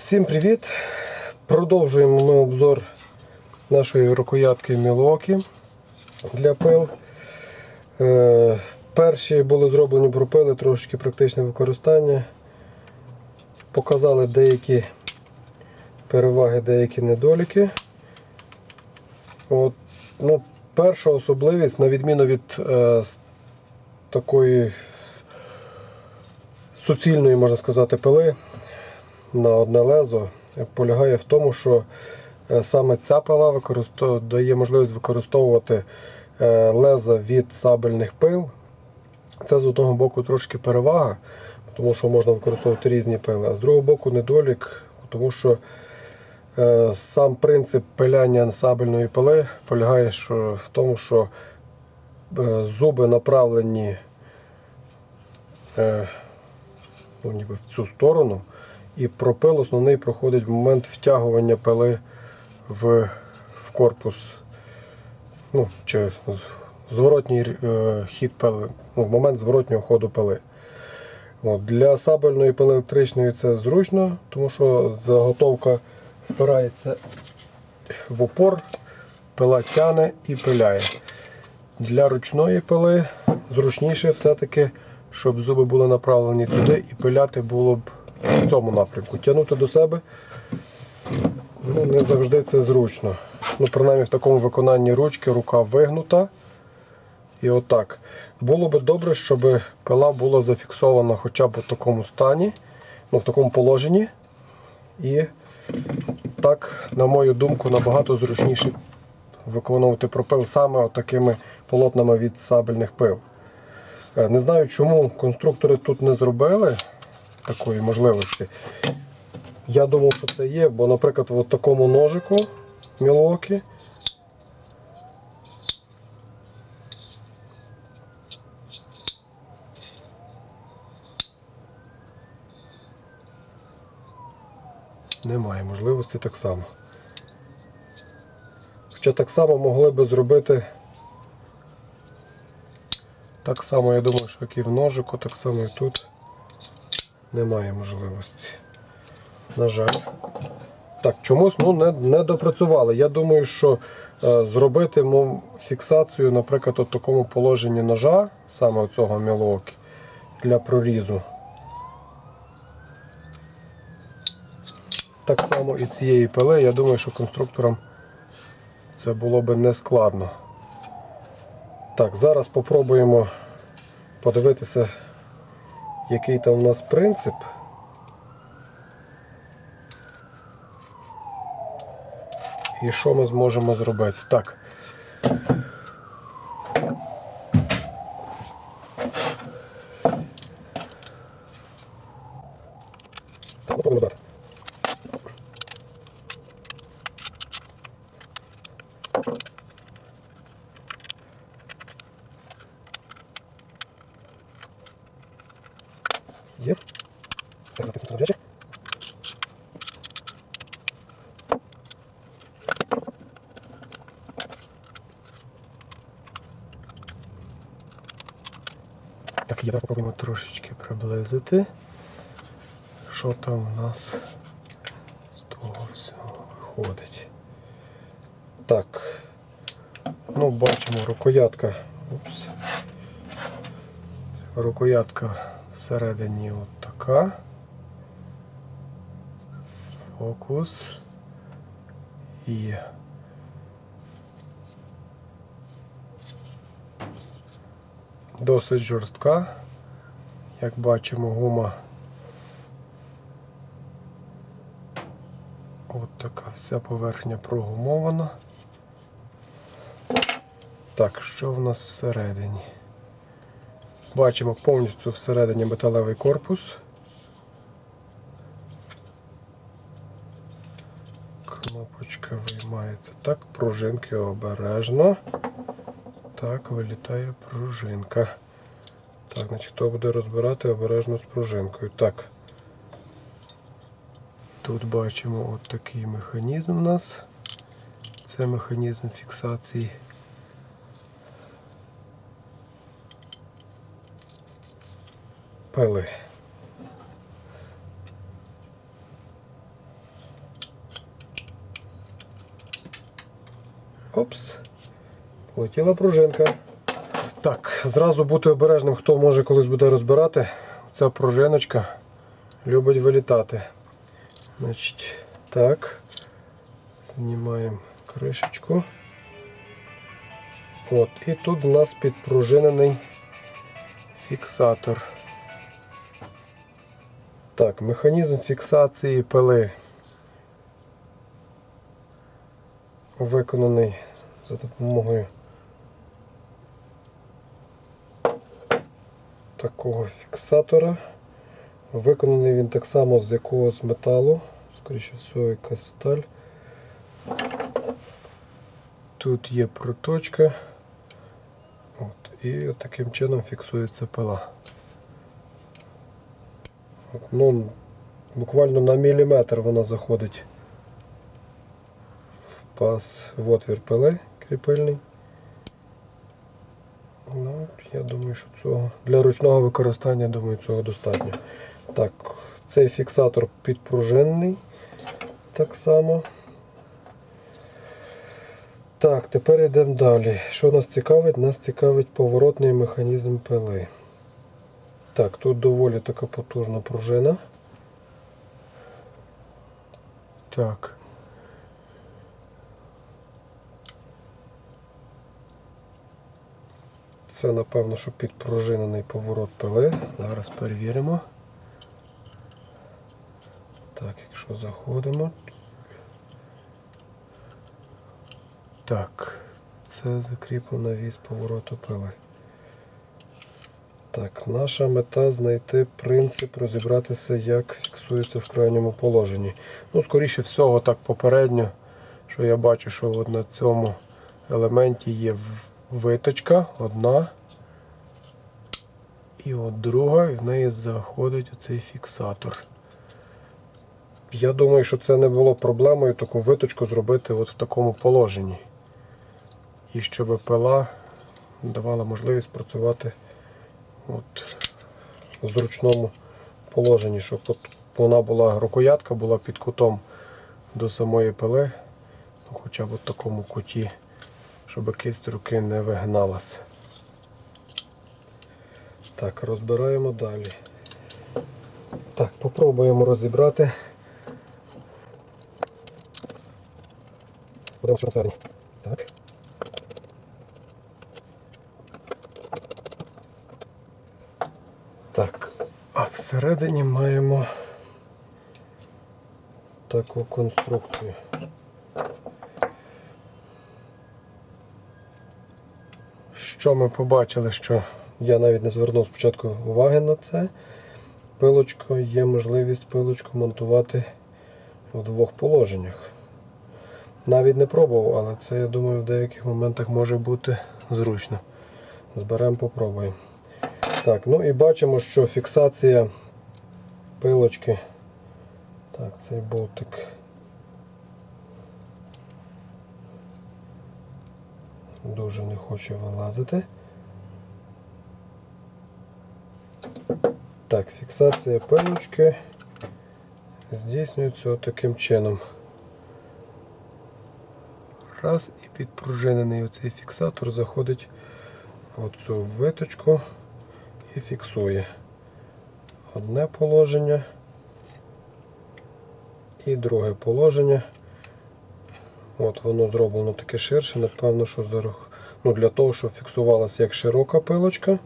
Всім привіт! Продовжуємо ми обзор нашої рукоятки Milwaukee для пил. Е, перші були зроблені пропили, трошки практичне використання. Показали деякі переваги, деякі недоліки. От, ну, перша особливість, на відміну від е, такої суцільної, можна сказати, пили, на одне лезо полягає в тому, що е, саме ця пила дає можливість використовувати е, леза від сабельних пил. Це з одного боку трошки перевага, тому що можна використовувати різні пили, а з другого боку недолік, тому що е, сам принцип пиляння сабельної пили полягає в тому, що зуби направлені ну, ніби в цю сторону. І пропил основний проходить в момент втягування пили в, в корпус. Ну, чи зворотній е, хід пили, ну, в момент зворотнього ходу пили. От, для сабельної пили електричної це зручно, тому що заготовка впирається в упор, пила тяне і пиляє. Для ручної пили зручніше все-таки, щоб зуби були направлені туди і пиляти було б в цьому напрямку. Тягнути до себе ну, не завжди це зручно. Ну, принаймні в такому виконанні ручки рука вигнута. І отак. Було би добре, щоб пила була зафіксована хоча б в такому стані, ну, в такому положенні. І так, на мою думку, набагато зручніше виконувати пропил саме такими полотнами від сабельних пил. Е, Не знаю, чому конструктори тут не зробили такої можливості. Я думав, що це є, бо, наприклад, в такому ножику Milwaukee немає можливості так само. Хоча так само могли би зробити. Так само, я думаю, що як і в ножику, так само і тут немає можливості. На жаль. Так, чомусь ну, не, не допрацювали. Я думаю, що е, зробити мов, фіксацію, наприклад, у такому положенні ножа, саме цього Milwaukee, для прорізу. Так само і цієї пили, я думаю, що конструкторам це було би не складно. Так, зараз спробуємо подивитися, який там у нас принцип. І що ми зможемо зробити? Так ну, попробуємо додати. Є. Так, натиснути на речі. Так, я зараз спробуємо трошечки приблизити. Що там у нас з того всього виходить. Так. Ну, бачимо, рукоятка. Упс. Рукоятка всередині от така. Фокус. І досить жорстка. Як бачимо, гума от така вся поверхня прогумована. Так, що в нас всередині? Бачимо повністю всередині металевий корпус. Кнопочка виймається. Так, пружинки обережно. Так, вилітає пружинка. Так, значить, хто буде розбирати обережно з пружинкою. Так. Тут бачимо от такий механізм у нас. Це механізм фіксації. Пили. Опс, полетіла пружинка. Так, зразу бути обережним, хто може колись буде розбирати. Ця пружиночка любить вилітати. Значить, так. Знімаємо кришечку. От, і тут у нас підпружинений фіксатор. Так, механізм фіксації пили виконаний за допомогою такого фіксатора. Виконаний він так само з якогось металу, скоріше всього, якась сталь. Тут є проточка. От, і от таким чином фіксується пила. От, ну, буквально на міліметр вона заходить в паз в отвір пили кріпильний. Я думаю, що цього для ручного використання, думаю, цього достатньо. Так, цей фіксатор підпружинний так само. Так, тепер йдемо далі. Що нас цікавить? Нас цікавить поворотний механізм пили. Так, тут доволі така потужна пружина. Так. Це, напевно, що підпружинений поворот пили. Зараз перевіримо. Так, якщо заходимо. Так, це закріплена вісь повороту пили. Так, наша мета знайти принцип, розібратися, як фіксується в крайньому положенні. Ну, скоріше всього, так попередньо, що я бачу, що от на цьому елементі є виточка, одна. І от друга, і в неї заходить оцей фіксатор. Я думаю, що це не було проблемою таку виточку зробити от в такому положенні. І щоб пила давала можливість працювати от в зручному положенні, щоб от вона була рукоятка була під кутом до самої пили, ну, хоча б в такому куті, щоб кисть руки не вигналась. Так, розбираємо далі. Так, попробуємо розібрати. Будемо що всередині. Так. Так, а всередині маємо таку конструкцію. Що ми побачили, що я навіть не звернув спочатку уваги на це. Пилочко є можливість пилочку монтувати в двох положеннях. Навіть не пробував, але це, я думаю, в деяких моментах може бути зручно. Зберемо, попробуємо. Так, ну і бачимо, що фіксація пилочки. Так, цей болтик. Дуже не хоче вилазити. Так, фіксація пилочки здійснюється таким чином. Раз і підпружинений оцей фіксатор заходить в оцю виточку і фіксує одне положення і друге положення. От воно зроблено таке ширше, напевно, що за ну, для того, щоб фіксувалася як широка пилочка,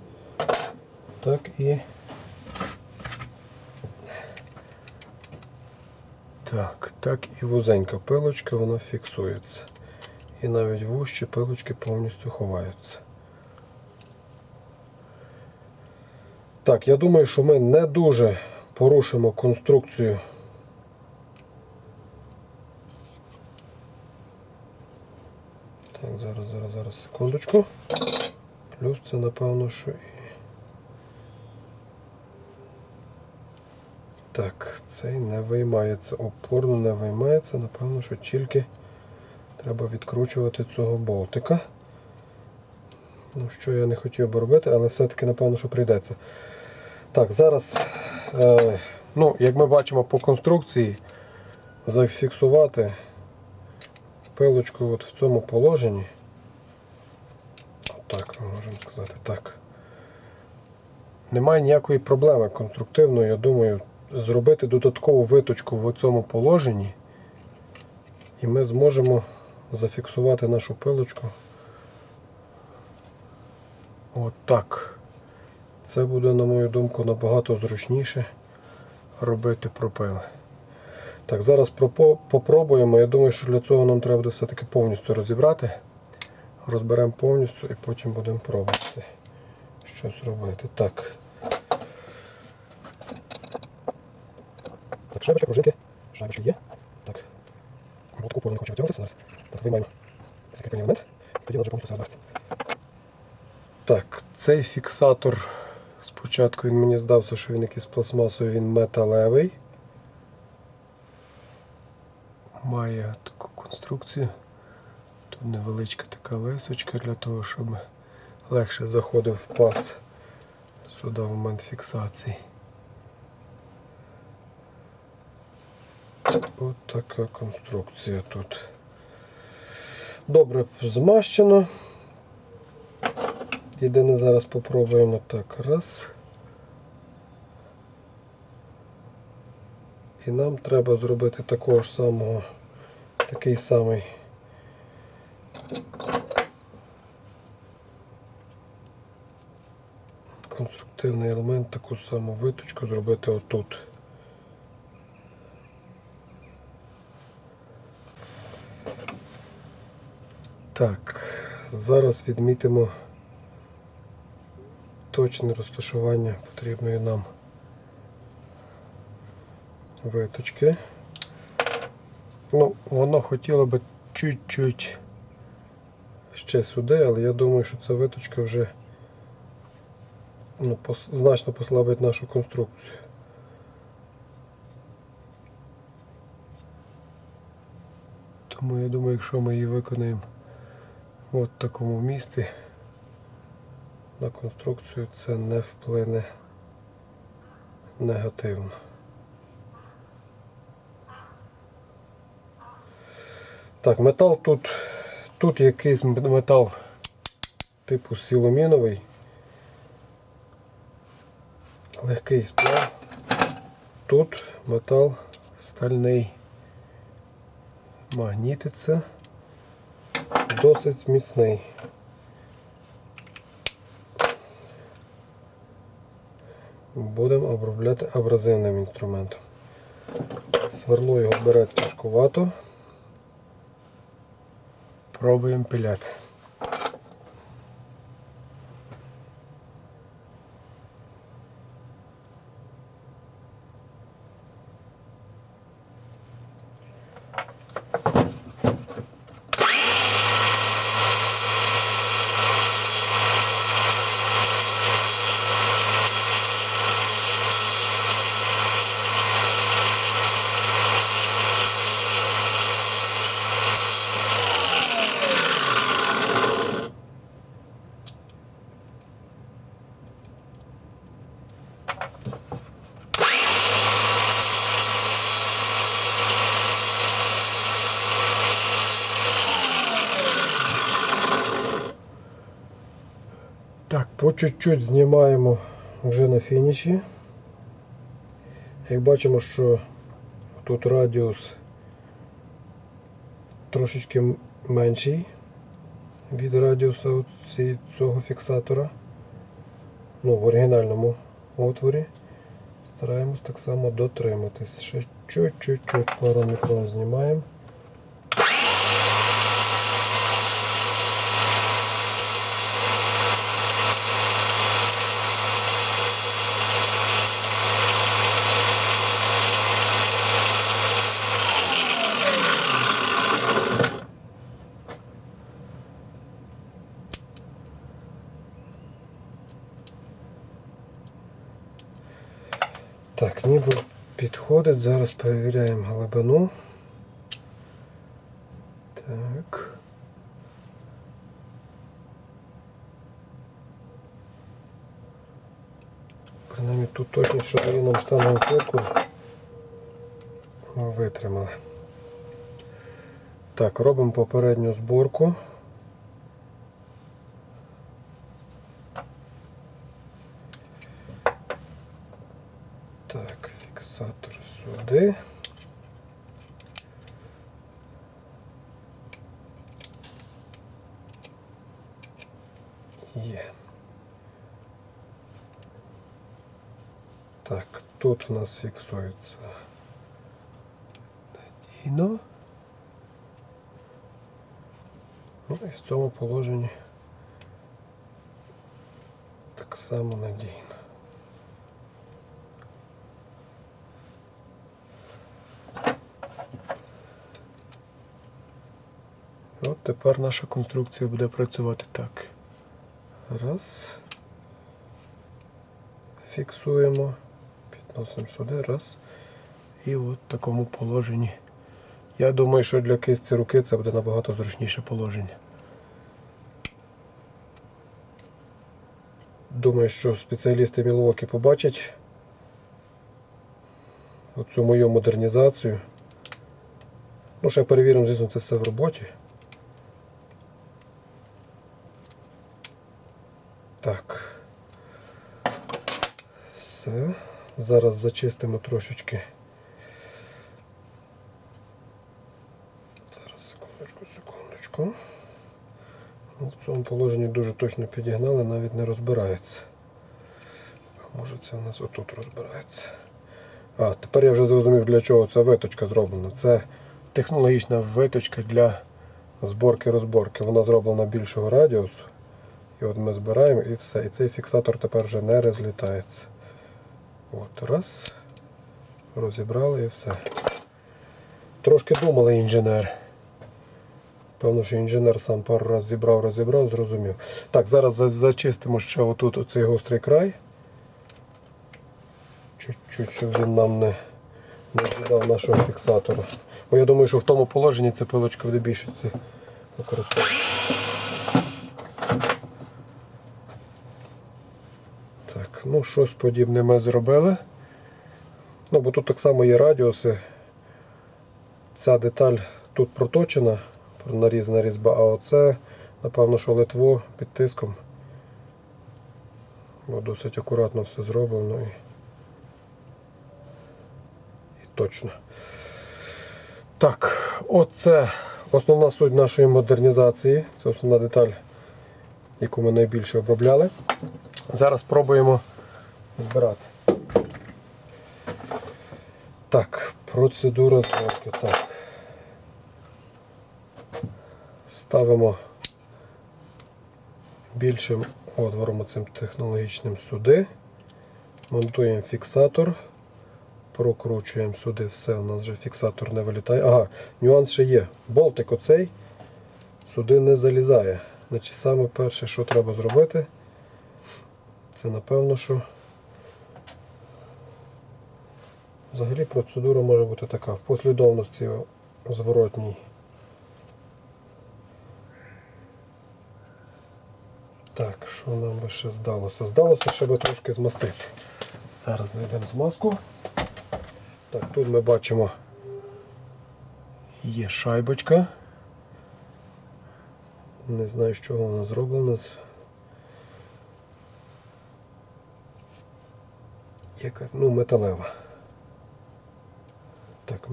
так і так, так і вузенька пилочка, вона фіксується. І навіть вущі пилочки повністю ховаються. Так, я думаю, що ми не дуже порушимо конструкцію. Так, зараз, зараз, секундочку. Плюс це напевно, що і. Так, цей не виймається, опорно не виймається, напевно, що тільки треба відкручувати цього болтика. Ну, що я не хотів би робити, але все-таки, напевно, що прийдеться. Так, зараз, е, ну, як ми бачимо по конструкції, зафіксувати пилочку от в цьому положенні. Так, ми можемо сказати так. Немає ніякої проблеми конструктивної, я думаю, зробити додаткову виточку в цьому положенні. І ми зможемо зафіксувати нашу пилочку. От. Це буде, на мою думку, набагато зручніше робити пропили. Так, зараз попробуємо. Я думаю, що для цього нам треба все-таки повністю розібрати. Розберемо повністю і потім будемо пробувати щось робити. Так. Так, шайбочка, пружинки. Шайбочки є. Так. Мотку повно не хочу витягнутися зараз. Так, виймаємо закріплений елемент. І тоді вже повністю розбереться. Так, цей фіксатор. Спочатку він мені здався, що він якийсь пластмасовий, він металевий. Має таку конструкцію. Невеличка така лисочка для того, щоб легше заходив в паз сюди в момент фіксації. От така конструкція тут. Добре змащено. Єдине зараз попробуємо так. Раз. І нам треба зробити такого ж самого, такий самий. Конструктивний елемент, таку саму виточку зробити отут. Так, зараз відмітимо точне розташування потрібної нам виточки. Ну, воно хотіло би чуть-чуть ще сюди, але я думаю, що ця виточка вже ну, пос- значно послабить нашу конструкцію. Тому я думаю, якщо ми її виконаємо в такому місці, на конструкцію це не вплине негативно. Так, метал тут, тут якийсь метал типу силоміновий. Легкий сплав. Тут метал стальний. Магнітиться. Досить міцний. Будемо обробляти абразивним інструментом. Сверло його бере тяжкувато. Пробуємо пиляти. Так, по чуть-чуть знімаємо вже на фініші. Як бачимо, що тут радіус трошечки менший від радіуса цього фіксатора. Ну, в оригінальному отворі. Стараємось так само дотриматись. Ще чуть-чуть пару мікрон знімаємо. Так, ніби підходить. Зараз перевіряємо глибину. Так. Принаймні тут точно, що дає нам штангу фотку. Ми витримали. Так, робимо попередню зборку. Так, фіксатор сюди. Є. Так, тут у нас фіксується надійно. Ну і в цьому положенні так само надійно. От тепер наша конструкція буде працювати так. Раз. Фіксуємо, підносимо сюди, раз. І от в такому положенні. Я думаю, що для кисті руки це буде набагато зручніше положення. Думаю, що спеціалісти Мілуокі побачать оцю мою модернізацію. Ну, ще перевіримо, звісно, це все в роботі. Так. Все. Зараз зачистимо трошечки. Зараз секундочку, секундочку. Ну, В цьому положенні дуже точно підігнали, навіть не розбирається. А може це у нас отут розбирається. А, тепер я вже зрозумів, для чого ця виточка зроблена. Це технологічна виточка для зборки-розборки. Вона зроблена більшого радіусу. І от ми збираємо і все. І цей фіксатор тепер вже не розлітається. От, раз. Розібрали і все. Трошки думали інженер. Певно, що інженер сам пару разів зібрав, розібрав, зрозумів. Так, зараз зачистимо ще отут оцей гострий край. Чуть-чуть, щоб він нам не, не з'їдав нашого фіксатора. Бо я думаю, що в тому положенні ця пилочка буде більше це використовувати. Так, ну щось подібне ми зробили. Ну, бо тут так само є радіуси. Ця деталь тут проточена, нарізана різьба, а оце, напевно, що литво під тиском. Бо досить акуратно все зроблено і, і точно. Так, оце основна суть нашої модернізації. Це основна деталь, яку ми найбільше обробляли. Зараз спробуємо збирати. Так, процедура зборки. Так. Ставимо більшим отвором цим технологічним сюди. Монтуємо фіксатор. Прокручуємо сюди все, у нас вже фіксатор не вилітає. Ага, нюанс ще є. Болтик оцей сюди не залізає. Значить, саме перше, що треба зробити, це напевно, що взагалі процедура може бути така в послідовності зворотній. Так, що нам би ще здалося? Здалося ще би трошки змастити. Зараз знайдемо змазку. Так, тут ми бачимо є шайбочка. Не знаю, з чого вона зроблена. Якась, ну, металева.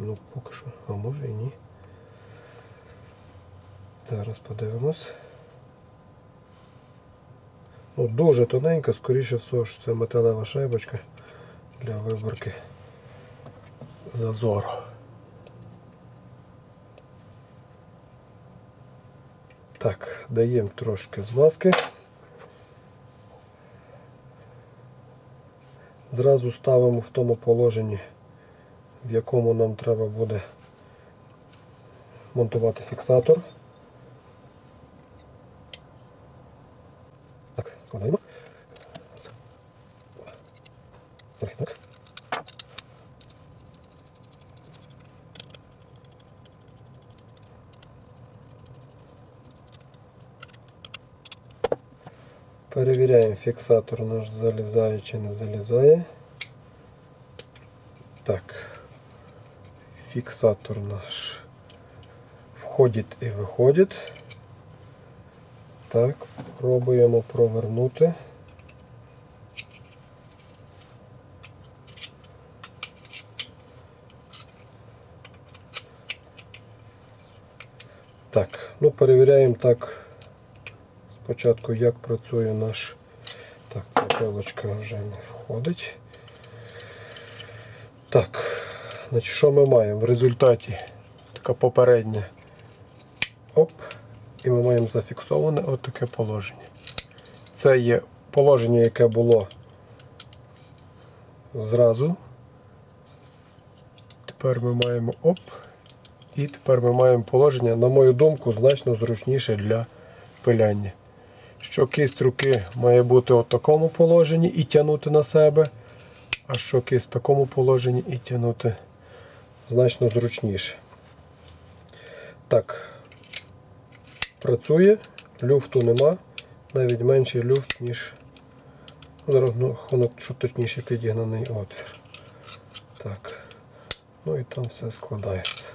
Ну поки що, а може і ні. Зараз подивимось. Ну, дуже тоненька, скоріше всього, що це металева шайбочка для виборки зазору. Так, даємо трошки змазки. Зразу ставимо в тому положенні, в якому нам треба буде монтувати фіксатор. Так, складаємо. Так. Перевіряємо фіксатор наш залізає чи не залізає. Так. Фіксатор наш входить і виходить. Так, пробуємо провернути. Так, ну перевіряємо так спочатку, як працює наш. Так, ця пилочка вже не входить. Так, значить, що ми маємо в результаті? Така попередня. Оп. І ми маємо зафіксоване отаке положення. Це є положення, яке було зразу. Тепер ми маємо оп. І тепер ми маємо положення, на мою думку, значно зручніше для пиляння. Що кисть руки має бути у такому положенні і тягнути на себе, а що кисть в такому положенні і тягнути значно зручніше. Так, працює, люфту нема, навіть менший люфт, ніж ну, що точніше підігнаний отвір. Так. Ну і там все складається.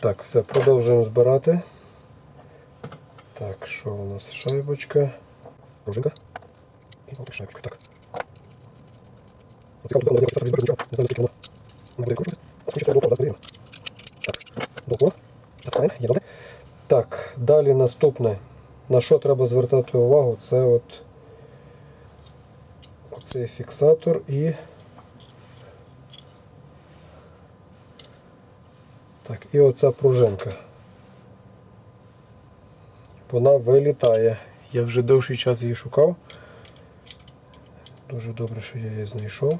Так, все, продовжуємо збирати. Так, що у нас шайбочка? Пружинка. І шайбочка. Так. Не буде скільки це довго, так, довго. Записаємо, є добре. Так, далі наступне. На що треба звертати увагу, це от оцей фіксатор і Так, і оця пружинка. Вона вилітає. Я вже довший час її шукав. Дуже добре, що я її знайшов.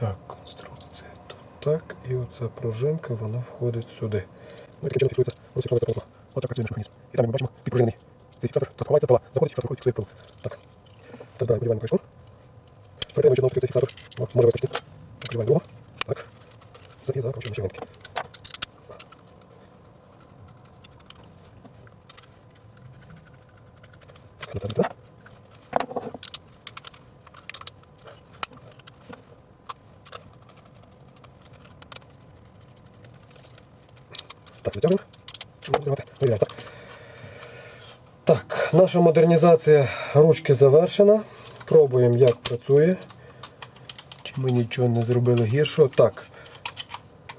Так, конструкція тут так. І оця пружинка, вона входить сюди. Ну, таким чином фіксується, ось фіксується пило. Ось так працює наш механізм. І там ми бачимо підпружинений. Цей фіксатор, тут ховається пила, заходить фіксатор, виходить, фіксує пилу. Так. Так, далі подіваємо кришку. Перетримуємо, що цей фіксатор. От, може випустити. Так, подіваємо другого. Так. Все, і закручуємо ще винтики. Так, напевно, Так. Так, наша модернізація ручки завершена. Пробуємо, як працює. Чи ми нічого не зробили гіршого. Так,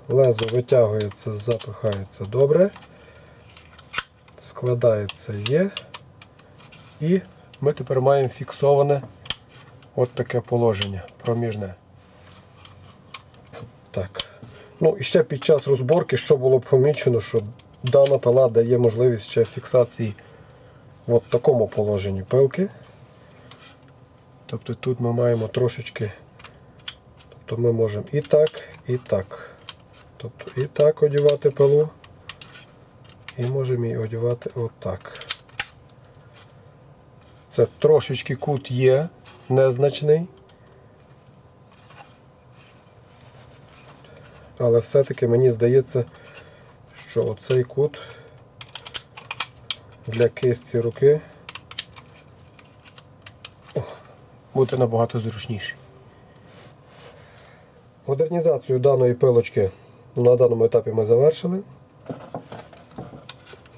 лезо витягується, запихається добре. Складається є. І ми тепер маємо фіксоване от таке положення проміжне. Ну і ще під час розборки, що було помічено, що дана пила дає можливість ще фіксації в такому положенні пилки. Тобто тут ми маємо трошечки, тобто ми можемо і так, і так. Тобто і так одягати пилу, і можемо її одягати отак. Це трошечки кут є незначний. Але все-таки мені здається, що оцей кут для кисті руки буде набагато зручніший. Модернізацію даної пилочки на даному етапі ми завершили.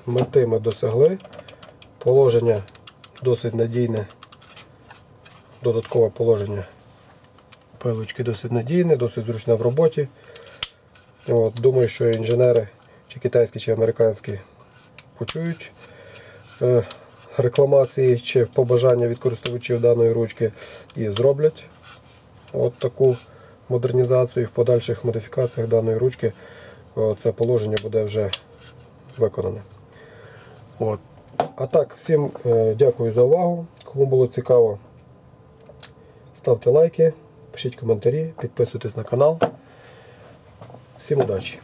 Мети ми досягли. Положення досить надійне. Додаткове положення пилочки досить надійне, досить зручне в роботі. От, думаю, що інженери, чи китайські, чи американські, почують е, рекламації чи побажання від користувачів даної ручки і зроблять от таку модернізацію і в подальших модифікаціях даної ручки о, це положення буде вже виконане. От. А так, всім е, дякую за увагу. Кому було цікаво, ставте лайки, пишіть коментарі, підписуйтесь на канал. Всім удачі!